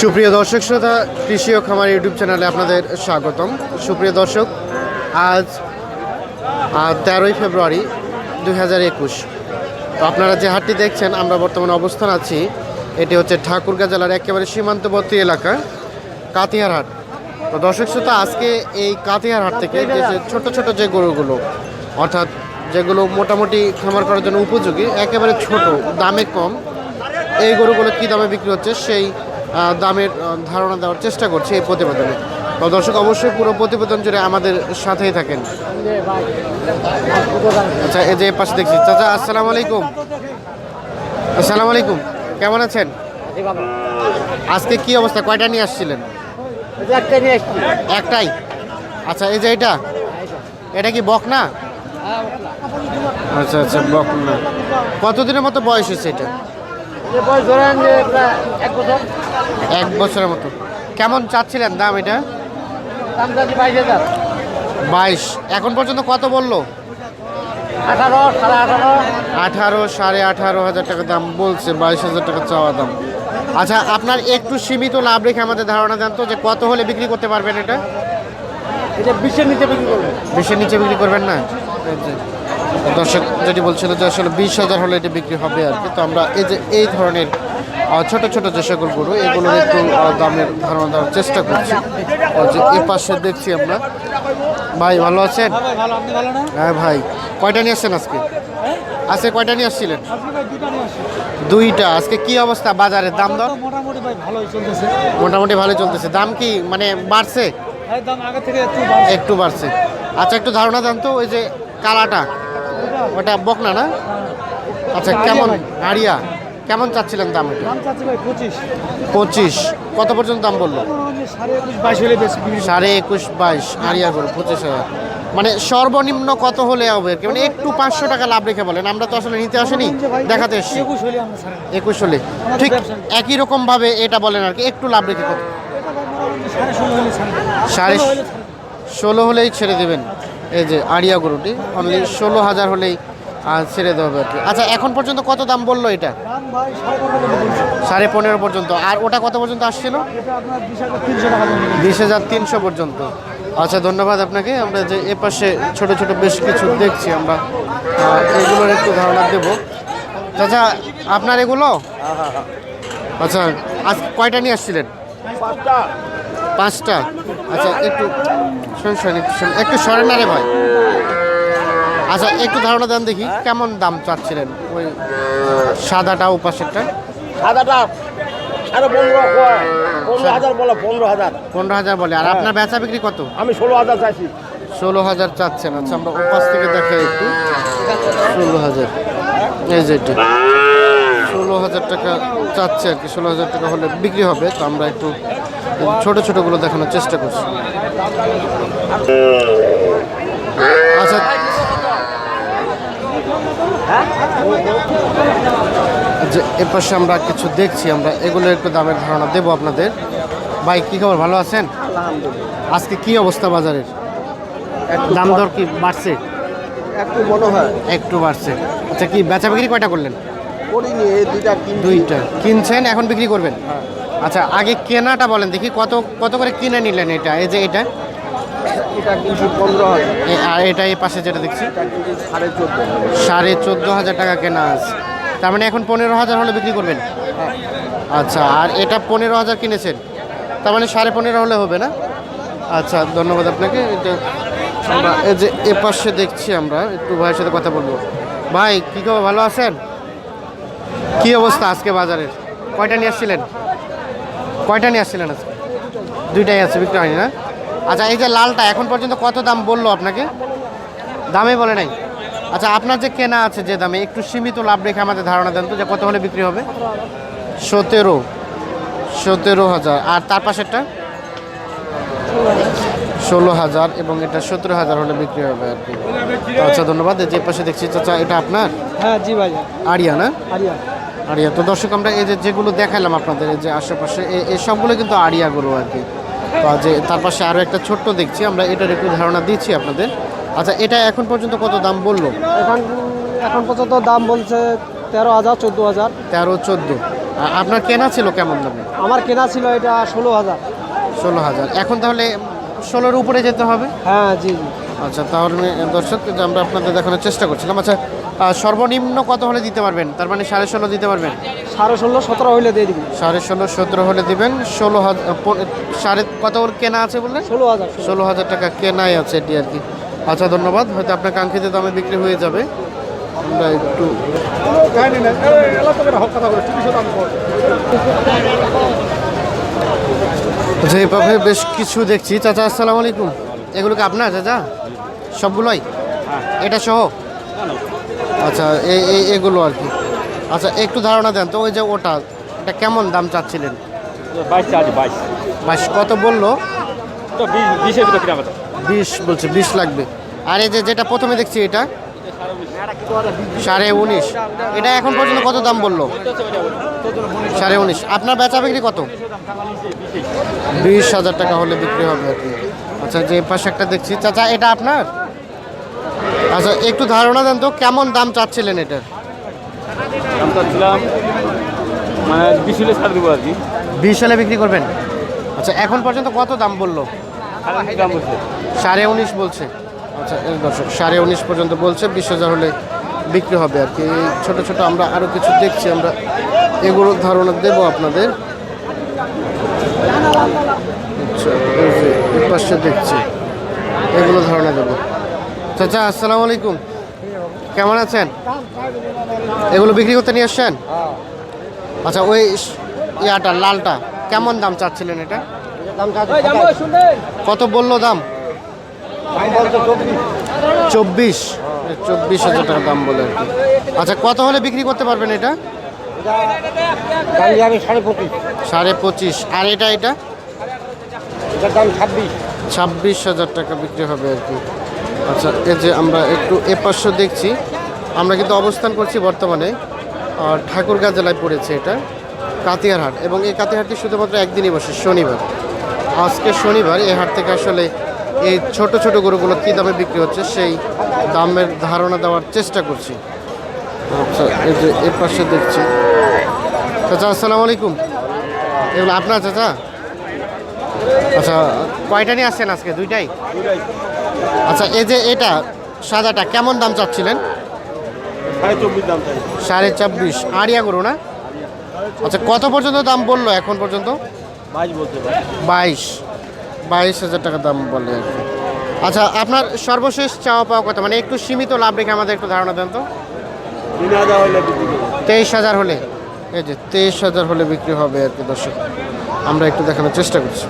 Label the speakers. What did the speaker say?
Speaker 1: সুপ্রিয় দর্শক শ্রোতা, কৃষি ও খামার ইউটিউব চ্যানেলে আপনাদের স্বাগতম। সুপ্রিয় দর্শক, আজ তেরোই ফেব্রুয়ারি দুই হাজার একুশ। তো আপনারা যে হাটটি দেখছেন, আমরা বর্তমানে অবস্থান আছি, এটি হচ্ছে ঠাকুরগা জেলার একেবারে সীমান্তবর্তী এলাকা কাতিয়ার হাট। তো দর্শক শ্রোতা, আজকে এই কাতিয়ার হাট থেকে যে ছোট ছোট যে গরুগুলো, অর্থাৎ যেগুলো মোটামুটি খামার করার জন্য উপযোগী, একেবারে ছোট, দামে কম এই গরুগুলো কী দামে বিক্রি হচ্ছে সেই দামের ধারণা দেওয়ার চেষ্টা করছে এই প্রতিবেদনে। তো দর্শক, অবশ্যই পুরো প্রতিবেদন জুড়ে আমাদের সাথেই থাকেন। আচ্ছা এই যে পাশে দেখছি। চাচা, আসসালামু আলাইকুম। আসসালামু আলাইকুম। কেমন আছেন? আজকে কি অবস্থা? কয়টা নিয়ে আসছিলেন? একটাই। আচ্ছা এই যে এটা? এটা কি বক না আচ্ছা আচ্ছা বক না কতদিনের মতো বয়স হয়েছে এটা?
Speaker 2: এক
Speaker 1: বছরের মতো। কেমন চাচ্ছিলেন দাম এটা?
Speaker 2: বাইশ
Speaker 1: এখন পর্যন্ত কত বলল?
Speaker 2: আঠারো সাড়ে আঠারো।
Speaker 1: হাজার টাকা দাম বলছে বাইশ হাজার টাকা চাওয়া দাম। আচ্ছা আপনার একটু সীমিত লাভ রেখে আমাদের ধারণা দেন তো যে কত হলে বিক্রি করতে পারবেন এটা?
Speaker 2: এটা বিশের নিচে বিক্রি করবে
Speaker 1: বিশের নিচে বিক্রি করবেন না? দর্শক যেটি বলছিল যে আসলে বিশ হাজার হলে এটা বিক্রি হবে আর কি। তো আমরা এই যে এই ধরনের ছোট ছোট যে সকল গরু এগুলোর একটু দামের ধারণা দেওয়ার চেষ্টা করছি। যে এ পাশে দেখছি আমরা। ভাই ভালো আছেন? হ্যাঁ ভাই। কয়টা নিয়ে আসছেন আজকে? আজকে কয়টা নিয়ে আসছিলেন? দুইটা। আজকে কি অবস্থা বাজারের? দাম দর?
Speaker 2: মোটামুটি ভাই ভালোই চলতেছে।
Speaker 1: মোটামুটি ভালো চলতেছে দাম কি মানে বাড়ছে?
Speaker 2: দাম আগে থেকে একটু বাড়ছে।
Speaker 1: একটু বাড়ছে। আচ্ছা একটু ধারণা দেন তো ওই যে কালাটা। ওটা বকনা না আচ্ছা কেমন। আড়িয়া কেমন চাচ্ছিলেন দাম এটা?
Speaker 2: দাম চাচ্ছি ভাই পঁচিশ।
Speaker 1: কত পর্যন্ত দাম বলল?
Speaker 2: সাড়ে একুশ বাইশ হলে বেশি
Speaker 1: সাড়ে একুশ বাইশ আড়িয়া করে পঁচিশ হাজার। মানে সর্বনিম্ন কত হলে হবে? মানে একটু পাঁচশো টাকা লাভ রেখে বলেন। আমরা তো আসলে নিতে আসেনি দেখাতে এসছি।
Speaker 2: একুশ। হলে।
Speaker 1: একুশ হলে ঠিক একই রকম ভাবে এটা বলেন আর কি একটু লাভ রেখে কত?
Speaker 2: সাড়ে। ষোলো
Speaker 1: হলেই ছেড়ে দেবেন। এই যে আড়িয়া গরুটি অনলি ষোলো হাজার হলেই ছেড়ে দেওয়া হবে আর কি। আচ্ছা এখন পর্যন্ত কত দাম বলল এটা?
Speaker 2: সাড়ে পনেরো
Speaker 1: পর্যন্ত। আর ওটা কত পর্যন্ত আসছিল?
Speaker 2: বিশ হাজার তিনশো টাকা দাম
Speaker 1: বিশ হাজার তিনশো পর্যন্ত। আচ্ছা ধন্যবাদ আপনাকে। আমরা যে এ পাশে ছোট ছোট বেশ কিছু দেখছি আমরা এগুলোর একটু ধারণা দেব। চাচা আপনার এগুলো? আচ্ছা আজ কয়টা নিয়ে আসছিলেন? পাঁচটা। আচ্ছা একটু শোন শোন একটু শোন একটু সরেন না রে ভাই। আচ্ছা একটু ধারণা দেন দেখি কেমন দাম চাচ্ছিলেন ওই সাদাটা উপাসেরটা
Speaker 3: সাদাটা পনেরো পনেরো হাজার বলো পনেরো হাজার।
Speaker 1: পনেরো হাজার বলে আর আপনার বেচা বিক্রি কত?
Speaker 3: আমি ষোলো হাজার চাইছি।
Speaker 1: ষোলো হাজার চাচ্ছেন আচ্ছা আমরা উপাস থেকে দেখাই একটু। ষোলো হাজার এই যে এটি। ষোলো হাজার টাকা চাচ্ছে আর কি ষোলো হাজার টাকা হলে বিক্রি হবে তো আমরা একটু ছোট ছোটগুলো দেখানোর চেষ্টা করছি। আচ্ছা। যে এর পাশে আমরা কিছু দেখছি আমরা এগুলো একটু দামের ধারণা দেবো আপনাদের। ভাই কী খবর? ভালো আছেন? আজকে কি অবস্থা বাজারের? দাম দর কি বাড়ছে?
Speaker 3: একটু মনে হয়।
Speaker 1: একটু বাড়ছে। আচ্ছা কি বেচা বিক্রি কয়টা করলেন?
Speaker 3: করিনি দুইটা
Speaker 1: দুইটা। কিনছেন? এখন বিক্রি করবেন? আচ্ছা আগে কেনাটা বলেন দেখি কত কত করে কিনে নিলেন এটা? এই যে এটা?
Speaker 3: এটা কিনছি পনেরো
Speaker 1: আর এটা এই পাশে যেটা দেখছি?
Speaker 3: সাড়ে চোদ্দ
Speaker 1: সাড়ে চোদ্দ হাজার টাকা কেনা আছে। তার মানে এখন পনেরো হাজার হলে বিক্রি করবেন? আচ্ছা আর এটা পনেরো হাজার কিনেছেন? তার মানে সাড়ে পনেরো হলে হবে না? আচ্ছা ধন্যবাদ আপনাকে। এটা আমরা এই যে এ পাশে দেখছি আমরা একটু ভাইয়ের সাথে কথা বলব। ভাই কী খবর? ভালো আছেন? কি অবস্থা আজকে বাজারের? কয়টা নিয়ে আসছিলেন? কয়টা নিয়ে আসছিলেন আজকে? দুইটাই আছে বিক্রি হয়নি না? আচ্ছা এই যে লালটা এখন পর্যন্ত কত দাম বলল আপনাকে? দামে বলে নাই। আচ্ছা আপনার যে কেনা আছে যে দামে একটু সীমিত লাভ রেখে আমাদের ধারণা দেন তো যে কত হলে বিক্রি হবে? সতেরো। সতেরো হাজার। আর তার পাশেরটা? ষোলো হাজার এবং এটা সতেরো হাজার হলে বিক্রি হবে আর কি। আচ্ছা ধন্যবাদ। যে পাশে দেখছি চাচা এটা আপনার?
Speaker 2: হ্যাঁ জি ভাই।
Speaker 1: আরিয়া না?
Speaker 2: আরিয়া।
Speaker 1: আরিয়া। তো দর্শক আমরা এই যে যেগুলো দেখালাম আপনাদের এই যে আশেপাশে এই সবগুলো কিন্তু আরিয়া গরু আর কি। যে তার পাশে আরও একটা ছোট্ট দেখছি আমরা এটার একটু ধারণা দিচ্ছি আপনাদের। আচ্ছা এটা এখন পর্যন্ত কত দাম বলল?
Speaker 2: এখন এখন পর্যন্ত দাম বলছে তেরো হাজার চোদ্দ হাজার।
Speaker 1: তেরো চোদ্দ। আপনার কেনা ছিল কেমন দামে?
Speaker 2: আমার কেনা ছিল এটা ষোলো হাজার।
Speaker 1: ষোলো হাজার। এখন তাহলে ষোলোর উপরে যেতে হবে?
Speaker 2: হ্যাঁ জি জি।
Speaker 1: আচ্ছা তাহলে দর্শক আমরা আপনাদের দেখানোর চেষ্টা করছিলাম। আচ্ছা সর্বনিম্ন কত হলে দিতে পারবেন? তার মানে সাড়ে ষোলো দিতে পারবেন?
Speaker 2: সাড়ে ষোলো সতেরো হলে দিয়ে দিবেন।
Speaker 1: সাড়ে ষোলো সতেরো হলে দিবেন। ষোলো হাজার সাড়ে কত কেনা আছে বললেন?
Speaker 2: ষোলো হাজার
Speaker 1: ষোলো। হাজার টাকা কেনাই আছে এটি আর কি। আচ্ছা ধন্যবাদ। হয়তো আপনার কাঙ্ক্ষিত দামে বিক্রি হয়ে যাবে। আমরা একটু আচ্ছা এভাবে বেশ কিছু দেখছি। চাচা আসসালামু আলাইকুম। এগুলো কি আপনার চাচা? সবগুলোই? এটা সহ? আচ্ছা এই এই এগুলো আর কি। আচ্ছা একটু ধারণা দেন তো ওই যে ওটা এটা কেমন দাম চাচ্ছিলেন?
Speaker 3: বাইশ চার্জ বাইশ।
Speaker 1: বাস কত বলল?
Speaker 3: তো বিশ বিশের ভিতরে কিনা
Speaker 1: বিশ বলছে বিশ লাগবে। আর এই যে যেটা প্রথমে দেখছি এটা সাড়ে উনিশ। এটা এখন পর্যন্ত কত দাম বলল? সাড়ে উনিশ। আপনার বেচা বিক্রি কত? বিশ হাজার টাকা হলে বিক্রি হবে আর কি। আচ্ছা যে পাশে একটা দেখছি। চাচা এটা আপনার? আচ্ছা একটু ধারণা দেন তো কেমন দাম চাচ্ছিলেন এটার
Speaker 3: দাম চাচ্ছিলাম মানে বিশ হলে ছাড় দেবো আর কি।
Speaker 1: বিশ হলে বিক্রি করবেন? আচ্ছা এখন পর্যন্ত কত দাম বলল?
Speaker 3: সাড়ে
Speaker 1: উনিশ বলছে। আচ্ছা দর্শক সাড়ে উনিশ পর্যন্ত বলছে বিশ হাজার হলে বিক্রি হবে আর কি। ছোটো ছোটো আমরা আরও কিছু দেখছি আমরা এগুলোর ধারণা দেবো আপনাদের। আচ্ছা পাশে দেখছি এগুলো ধারণা দেবো। চাচা আসসালামু আলাইকুম। কেমন আছেন? এগুলো বিক্রি করতে নিয়ে আসছেন? আচ্ছা ওই ইয়াটা লালটা কেমন দাম চাচ্ছিলেন এটা? কত বলল দাম? চব্বিশ। চব্বিশ হাজার টাকা দাম বলে আচ্ছা কত হলে বিক্রি করতে পারবেন এটা?
Speaker 2: সাড়ে পঁচিশ।
Speaker 1: আর এটা এটা?
Speaker 2: ছাব্বিশ।
Speaker 1: ছাব্বিশ হাজার টাকা বিক্রি হবে আর কি। আচ্ছা এই যে আমরা একটু এ পাশে দেখছি, আমরা কিন্তু অবস্থান করছি বর্তমানে ঠাকুরগাঁ জেলায় পড়েছে এটা, কাতিয়ারহাট, এবং এই কাতিয়ারহাটটি শুধুমাত্র একদিনই বসে, শনিবার। আজকে শনিবার, এই হাট থেকে আসলে এই ছোট ছোট গরুগুলো কী দামে বিক্রি হচ্ছে, সেই দামের ধারণা দেওয়ার চেষ্টা করছি। আচ্ছা এই যে এর পাশে দেখছি। চাচা, আসসালামু আলাইকুম। এগুলো আপনার চাচা? আচ্ছা কয়টা নিয়ে আসছেন আজকে? দুইটাই? আচ্ছা এই যে এটা সাদাটা কেমন দাম চাচ্ছিলেন?
Speaker 3: সাড়ে চব্বিশ
Speaker 1: আড়িয়া করো না? আচ্ছা কত পর্যন্ত দাম বলল এখন পর্যন্ত?
Speaker 3: বাইশ
Speaker 1: বাইশ। হাজার টাকা দাম বলে আর কি। আচ্ছা আপনার সর্বশেষ চাওয়া পাওয়া কত? মানে একটু সীমিত লাভ রেখে আমাদের একটু ধারণা দেন তো। তেইশ হাজার হলে? এই যে তেইশ হাজার হলে বিক্রি হবে আর কি দর্শক। আমরা একটু দেখানোর চেষ্টা করছি।